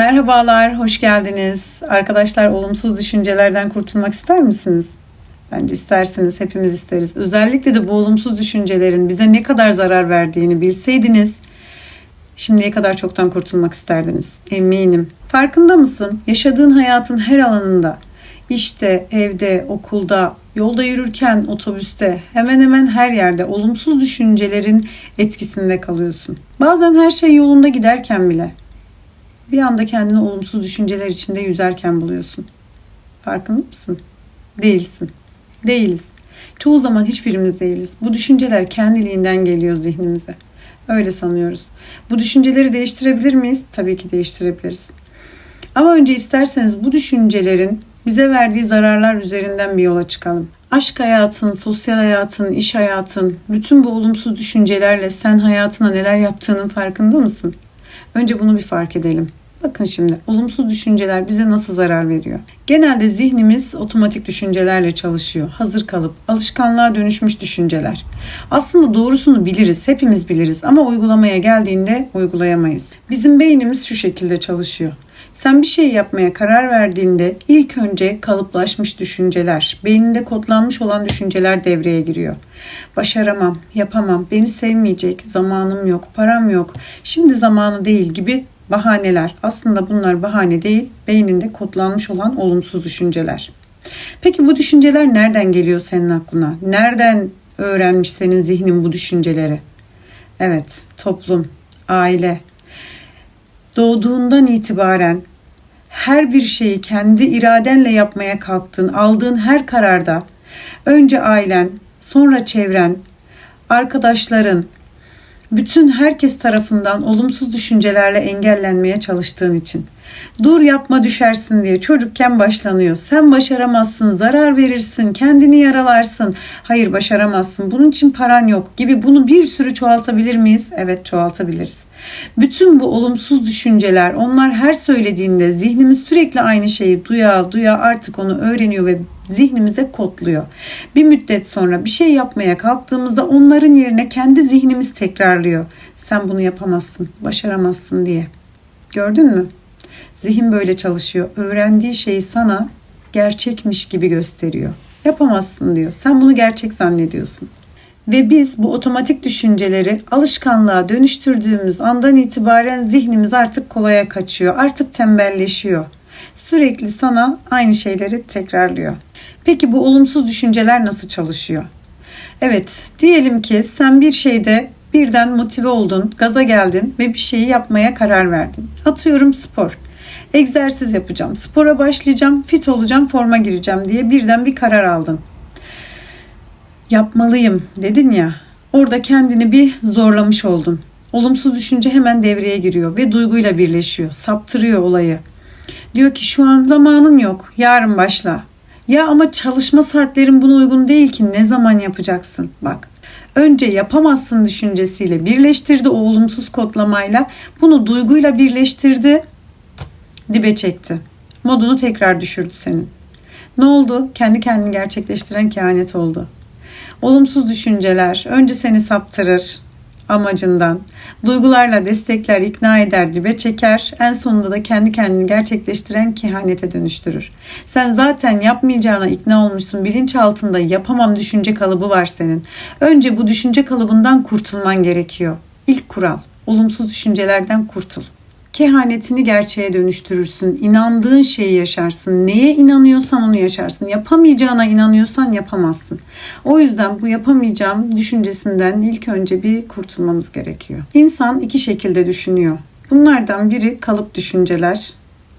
Merhabalar, hoş geldiniz. Arkadaşlar olumsuz düşüncelerden kurtulmak ister misiniz? Bence istersiniz, hepimiz isteriz. Özellikle de bu olumsuz düşüncelerin bize ne kadar zarar verdiğini bilseydiniz, şimdiye kadar çoktan kurtulmak isterdiniz. Eminim. Farkında mısın? Yaşadığın hayatın her alanında, işte, evde, okulda, yolda yürürken, otobüste, hemen hemen her yerde olumsuz düşüncelerin etkisinde kalıyorsun. Bazen her şey yolunda giderken bile bir anda kendini olumsuz düşünceler içinde yüzerken buluyorsun. Farkında mısın? Değilsin. Değiliz. Çoğu zaman hiçbirimiz değiliz. Bu düşünceler kendiliğinden geliyor zihnimize. Öyle sanıyoruz. Bu düşünceleri değiştirebilir miyiz? Tabii ki değiştirebiliriz. Ama önce isterseniz bu düşüncelerin bize verdiği zararlar üzerinden bir yola çıkalım. Aşk hayatın, sosyal hayatın, iş hayatın, bütün bu olumsuz düşüncelerle sen hayatına neler yaptığının farkında mısın? Önce bunu bir fark edelim. Bakın şimdi olumsuz düşünceler bize nasıl zarar veriyor? Genelde zihnimiz otomatik düşüncelerle çalışıyor. Hazır kalıp alışkanlığa dönüşmüş düşünceler. Aslında doğrusunu biliriz, hepimiz biliriz ama uygulamaya geldiğinde uygulayamayız. Bizim beynimiz şu şekilde çalışıyor. Sen bir şey yapmaya karar verdiğinde ilk önce kalıplaşmış düşünceler, beyninde kodlanmış olan düşünceler devreye giriyor. Başaramam, yapamam, beni sevmeyecek, zamanım yok, param yok, şimdi zamanı değil gibi bahaneler. Aslında bunlar bahane değil, beyninde kodlanmış olan olumsuz düşünceler. Peki bu düşünceler nereden geliyor senin aklına? Nereden öğrenmiş senin zihnin bu düşünceleri? Evet, toplum, aile. Doğduğundan itibaren her bir şeyi kendi iradenle yapmaya kalktığın, aldığın her kararda önce ailen, sonra çevren, arkadaşların, bütün herkes tarafından olumsuz düşüncelerle engellenmeye çalıştığın için. Dur yapma düşersin diye çocukken başlanıyor. Sen başaramazsın, zarar verirsin, kendini yaralarsın. Hayır başaramazsın, bunun için paran yok gibi bunu bir sürü çoğaltabilir miyiz? Evet çoğaltabiliriz. Bütün bu olumsuz düşünceler onlar her söylediğinde zihnimiz sürekli aynı şeyi duya duya artık onu öğreniyor ve zihnimize kodluyor. Bir müddet sonra bir şey yapmaya kalktığımızda onların yerine kendi zihnimiz tekrarlıyor. Sen bunu yapamazsın, başaramazsın diye. Gördün mü? Zihin böyle çalışıyor. Öğrendiği şeyi sana gerçekmiş gibi gösteriyor. Yapamazsın diyor. Sen bunu gerçek zannediyorsun. Ve biz bu otomatik düşünceleri alışkanlığa dönüştürdüğümüz andan itibaren zihnimiz artık kolaya kaçıyor. Artık tembelleşiyor. Sürekli sana aynı şeyleri tekrarlıyor. Peki bu olumsuz düşünceler nasıl çalışıyor? Evet, diyelim ki sen bir şeyde birden motive oldun, gaza geldin ve bir şeyi yapmaya karar verdin. Atıyorum spor. Egzersiz yapacağım, spora başlayacağım, fit olacağım, forma gireceğim diye birden bir karar aldın. Yapmalıyım dedin ya. Orada kendini bir zorlamış oldun. Olumsuz düşünce hemen devreye giriyor ve duyguyla birleşiyor. Saptırıyor olayı. Diyor ki şu an zamanın yok. Yarın başla. Ya ama çalışma saatlerin buna uygun değil ki ne zaman yapacaksın? Bak önce yapamazsın düşüncesiyle birleştirdi o olumsuz kodlamayla. Bunu duyguyla birleştirdi. Dibe çekti. Modunu tekrar düşürdü senin. Ne oldu? Kendi kendini gerçekleştiren kehanet oldu. Olumsuz düşünceler önce seni saptırır, amacından. Duygularla destekler, ikna eder, dibe çeker. En sonunda da kendi kendini gerçekleştiren kehanete dönüştürür. Sen zaten yapmayacağına ikna olmuşsun. Bilinç altında yapamam düşünce kalıbı var senin. Önce bu düşünce kalıbından kurtulman gerekiyor. İlk kural olumsuz düşüncelerden kurtul kehanetini gerçeğe dönüştürürsün. İnandığın şeyi yaşarsın. Neye inanıyorsan onu yaşarsın. Yapamayacağına inanıyorsan yapamazsın. O yüzden bu yapamayacağım düşüncesinden ilk önce bir kurtulmamız gerekiyor. İnsan iki şekilde düşünüyor. Bunlardan biri kalıp düşünceler,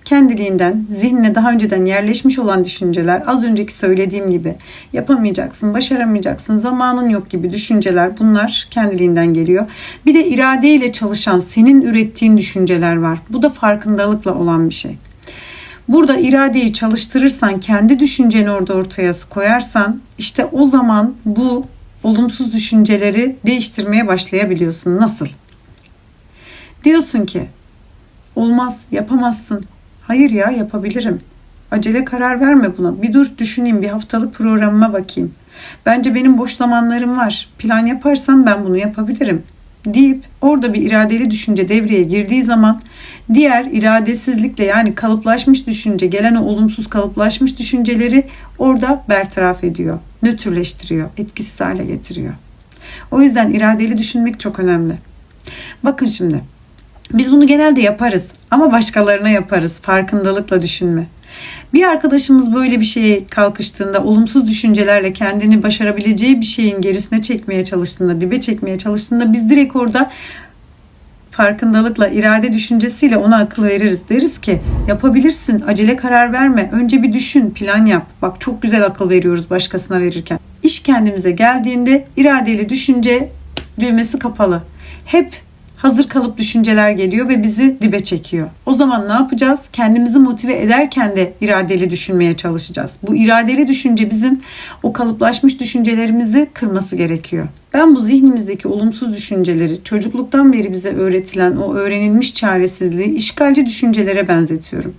kendiliğinden zihnine daha önceden yerleşmiş olan düşünceler az önceki söylediğim gibi yapamayacaksın, başaramayacaksın, zamanın yok gibi düşünceler bunlar kendiliğinden geliyor. Bir de iradeyle çalışan senin ürettiğin düşünceler var. Bu da farkındalıkla olan bir şey. Burada iradeyi çalıştırırsan, kendi düşünceni orada ortaya koyarsan işte o zaman bu olumsuz düşünceleri değiştirmeye başlayabiliyorsun. Nasıl? Diyorsun ki olmaz, yapamazsın, Hayır ya yapabilirim. Acele karar verme buna. Bir dur düşüneyim bir haftalık programıma bakayım. Bence benim boş zamanlarım var. Plan yaparsam ben bunu yapabilirim. deyip orada bir iradeli düşünce devreye girdiği zaman diğer iradesizlikle yani kalıplaşmış düşünce, gelen o olumsuz kalıplaşmış düşünceleri orada bertaraf ediyor, nötrleştiriyor, etkisiz hale getiriyor. O yüzden iradeli düşünmek çok önemli. Bakın şimdi biz bunu genelde yaparız ama başkalarına yaparız farkındalıkla düşünme. Bir arkadaşımız böyle bir şeye kalkıştığında olumsuz düşüncelerle kendini başarabileceği bir şeyin gerisine çekmeye çalıştığında, dibe çekmeye çalıştığında biz direkt orada farkındalıkla, irade düşüncesiyle ona akıl veririz. Deriz ki yapabilirsin, acele karar verme, önce bir düşün, plan yap. Bak çok güzel akıl veriyoruz başkasına verirken. İş kendimize geldiğinde iradeli düşünce düğmesi kapalı. Hep hazır kalıp düşünceler geliyor ve bizi dibe çekiyor. O zaman ne yapacağız? Kendimizi motive ederken de iradeli düşünmeye çalışacağız. Bu iradeli düşünce bizim o kalıplaşmış düşüncelerimizi kırması gerekiyor. Ben bu zihnimizdeki olumsuz düşünceleri çocukluktan beri bize öğretilen o öğrenilmiş çaresizliği işgalci düşüncelere benzetiyorum.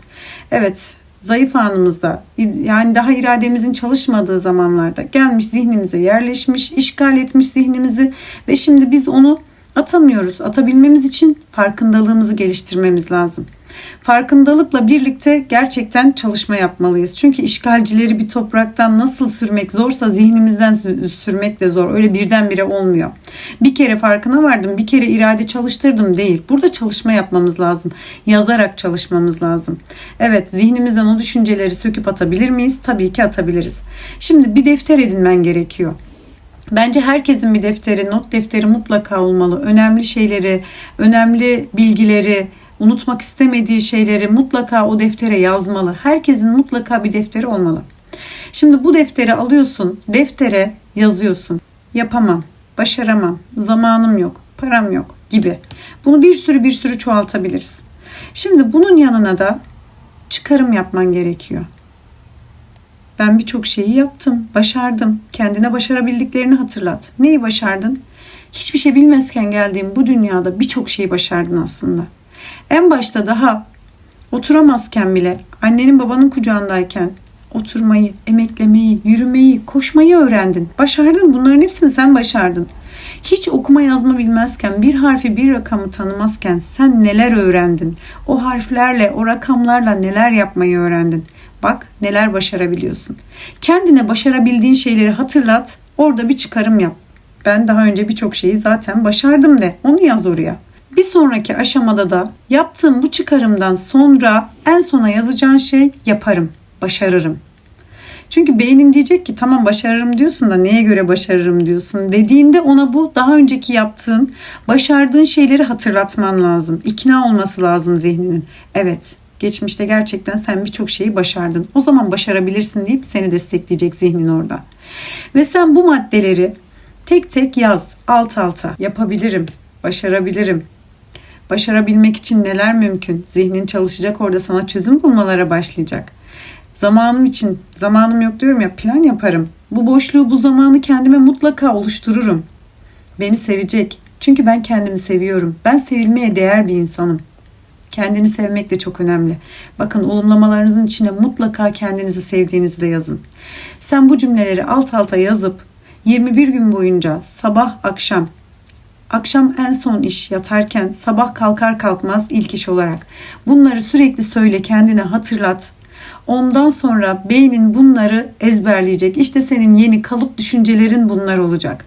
Evet, zayıf anımızda yani daha irademizin çalışmadığı zamanlarda gelmiş zihnimize yerleşmiş, işgal etmiş zihnimizi ve şimdi biz onu atamıyoruz. Atabilmemiz için farkındalığımızı geliştirmemiz lazım. Farkındalıkla birlikte gerçekten çalışma yapmalıyız. Çünkü işgalcileri bir topraktan nasıl sürmek zorsa zihnimizden sürmek de zor. Öyle birdenbire olmuyor. Bir kere farkına vardım, bir kere irade çalıştırdım değil. Burada çalışma yapmamız lazım. Yazarak çalışmamız lazım. Evet, zihnimizden o düşünceleri söküp atabilir miyiz? Tabii ki atabiliriz. Şimdi bir defter edinmen gerekiyor. Bence herkesin bir defteri, not defteri mutlaka olmalı. Önemli şeyleri, önemli bilgileri, unutmak istemediği şeyleri mutlaka o deftere yazmalı. Herkesin mutlaka bir defteri olmalı. Şimdi bu defteri alıyorsun, deftere yazıyorsun. Yapamam, başaramam, zamanım yok, param yok gibi. Bunu bir sürü bir sürü çoğaltabiliriz. Şimdi bunun yanına da çıkarım yapman gerekiyor. Ben birçok şeyi yaptım, başardım. Kendine başarabildiklerini hatırlat. Neyi başardın? Hiçbir şey bilmezken geldiğim bu dünyada birçok şeyi başardın aslında. En başta daha oturamazken bile annenin babanın kucağındayken oturmayı, emeklemeyi, yürümeyi, koşmayı öğrendin. Başardın. Bunların hepsini sen başardın. Hiç okuma yazma bilmezken, bir harfi bir rakamı tanımazken sen neler öğrendin? O harflerle, o rakamlarla neler yapmayı öğrendin? Bak neler başarabiliyorsun. Kendine başarabildiğin şeyleri hatırlat. Orada bir çıkarım yap. Ben daha önce birçok şeyi zaten başardım de. Onu yaz oraya. Bir sonraki aşamada da yaptığım bu çıkarımdan sonra en sona yazacağın şey yaparım, başarırım. Çünkü beynin diyecek ki tamam başarırım diyorsun da neye göre başarırım diyorsun dediğinde ona bu daha önceki yaptığın, başardığın şeyleri hatırlatman lazım. İkna olması lazım zihninin. Evet Geçmişte gerçekten sen birçok şeyi başardın. O zaman başarabilirsin deyip seni destekleyecek zihnin orada. Ve sen bu maddeleri tek tek yaz alt alta. Yapabilirim, başarabilirim. Başarabilmek için neler mümkün? Zihnin çalışacak orada sana çözüm bulmalara başlayacak. Zamanım için, zamanım yok diyorum ya plan yaparım. Bu boşluğu, bu zamanı kendime mutlaka oluştururum. Beni sevecek. Çünkü ben kendimi seviyorum. Ben sevilmeye değer bir insanım. Kendini sevmek de çok önemli. Bakın olumlamalarınızın içine mutlaka kendinizi sevdiğinizi de yazın. Sen bu cümleleri alt alta yazıp 21 gün boyunca sabah akşam akşam en son iş yatarken sabah kalkar kalkmaz ilk iş olarak bunları sürekli söyle kendine hatırlat. Ondan sonra beynin bunları ezberleyecek. İşte senin yeni kalıp düşüncelerin bunlar olacak.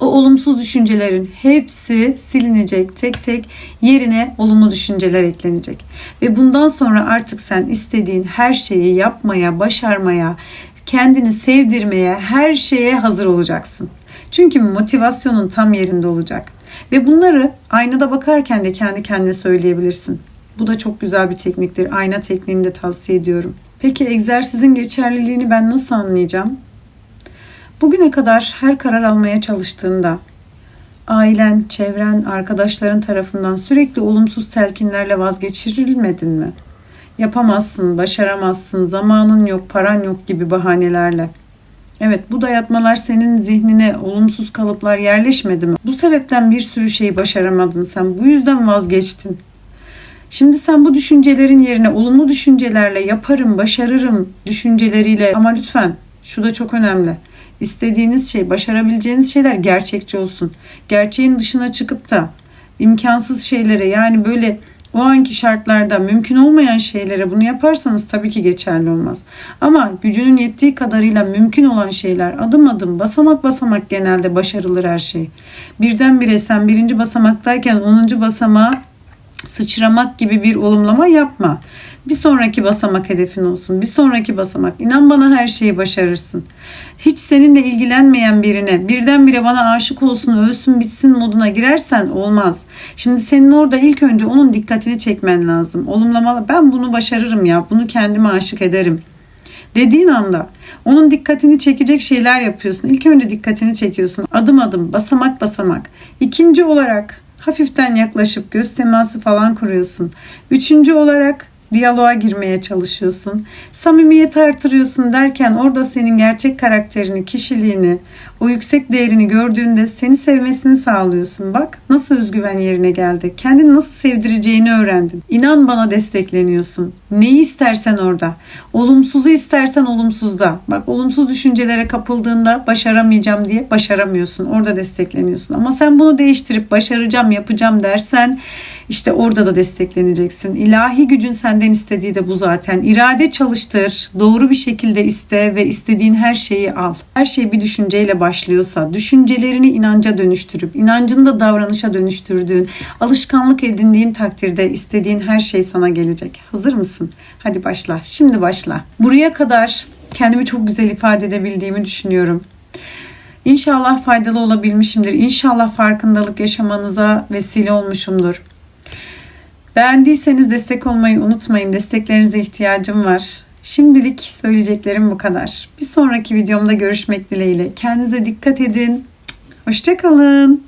O olumsuz düşüncelerin hepsi silinecek tek tek yerine olumlu düşünceler eklenecek. Ve bundan sonra artık sen istediğin her şeyi yapmaya, başarmaya, kendini sevdirmeye, her şeye hazır olacaksın. Çünkü motivasyonun tam yerinde olacak. Ve bunları aynada bakarken de kendi kendine söyleyebilirsin. Bu da çok güzel bir tekniktir. Ayna tekniğini de tavsiye ediyorum. Peki egzersizin geçerliliğini ben nasıl anlayacağım? Bugüne kadar her karar almaya çalıştığında ailen, çevren, arkadaşların tarafından sürekli olumsuz telkinlerle vazgeçirilmedin mi? Yapamazsın, başaramazsın, zamanın yok, paran yok gibi bahanelerle. Evet bu dayatmalar senin zihnine olumsuz kalıplar yerleşmedi mi? Bu sebepten bir sürü şeyi başaramadın sen. Bu yüzden vazgeçtin. Şimdi sen bu düşüncelerin yerine olumlu düşüncelerle yaparım, başarırım düşünceleriyle ama lütfen şu da çok önemli. İstediğiniz şey, başarabileceğiniz şeyler gerçekçi olsun. Gerçeğin dışına çıkıp da imkansız şeylere yani böyle o anki şartlarda mümkün olmayan şeylere bunu yaparsanız tabii ki geçerli olmaz. Ama gücünün yettiği kadarıyla mümkün olan şeyler adım adım basamak basamak genelde başarılır her şey. Birdenbire sen birinci basamaktayken onuncu basamağa sıçramak gibi bir olumlama yapma. Bir sonraki basamak hedefin olsun. Bir sonraki basamak. İnan bana her şeyi başarırsın. Hiç seninle ilgilenmeyen birine birdenbire bana aşık olsun, ölsün, bitsin moduna girersen olmaz. Şimdi senin orada ilk önce onun dikkatini çekmen lazım. Olumlamalı. Ben bunu başarırım ya. Bunu kendime aşık ederim dediğin anda onun dikkatini çekecek şeyler yapıyorsun. İlk önce dikkatini çekiyorsun. Adım adım, basamak basamak. İkinci olarak hafiften yaklaşıp göz teması falan kuruyorsun. Üçüncü olarak diyaloğa girmeye çalışıyorsun. Samimiyet artırıyorsun derken orada senin gerçek karakterini, kişiliğini, o yüksek değerini gördüğünde seni sevmesini sağlıyorsun. Bak nasıl özgüven yerine geldi. Kendini nasıl sevdireceğini öğrendin. İnan bana destekleniyorsun. Neyi istersen orada. Olumsuzu istersen olumsuzda. Bak olumsuz düşüncelere kapıldığında başaramayacağım diye başaramıyorsun. Orada destekleniyorsun. Ama sen bunu değiştirip başaracağım, yapacağım dersen işte orada da destekleneceksin. İlahi gücün senden istediği de bu zaten. İrade çalıştır, doğru bir şekilde iste ve istediğin her şeyi al. Her şey bir düşünceyle başlıyorsa, düşüncelerini inanca dönüştürüp, inancını da davranışa dönüştürdüğün, alışkanlık edindiğin takdirde istediğin her şey sana gelecek. Hazır mısın? Hadi başla. Şimdi başla. Buraya kadar kendimi çok güzel ifade edebildiğimi düşünüyorum. İnşallah faydalı olabilmişimdir. İnşallah farkındalık yaşamanıza vesile olmuşumdur. Beğendiyseniz destek olmayı unutmayın. Desteklerinize ihtiyacım var. Şimdilik söyleyeceklerim bu kadar. Bir sonraki videomda görüşmek dileğiyle. Kendinize dikkat edin. Hoşçakalın.